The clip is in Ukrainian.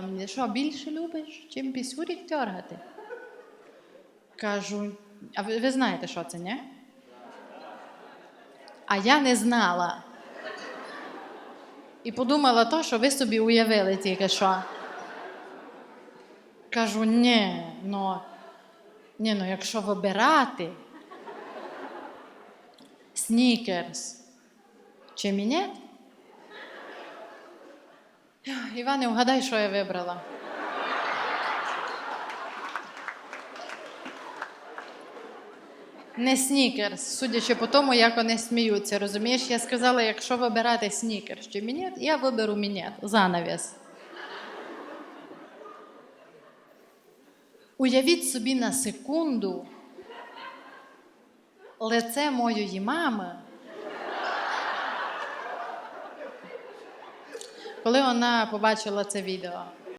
Мені що, більше любиш, чим пісюрік тьоргати? Кажу, а ви, ви знаєте, що це, ні? А я не знала. І подумала то, що ви собі уявили тільки що. Кажу, ні, ну, ні, ну якщо вибирати снікерс чи мінет, Іване, вгадай, що я вибрала. Не снікерс, судячи по тому, як вони сміються. Розумієш, я сказала, якщо вибирати снікерс чи мінет, я виберу мінет. Занавіс. Уявіть собі на секунду лице моєї мами. Коли вона побачила це відео,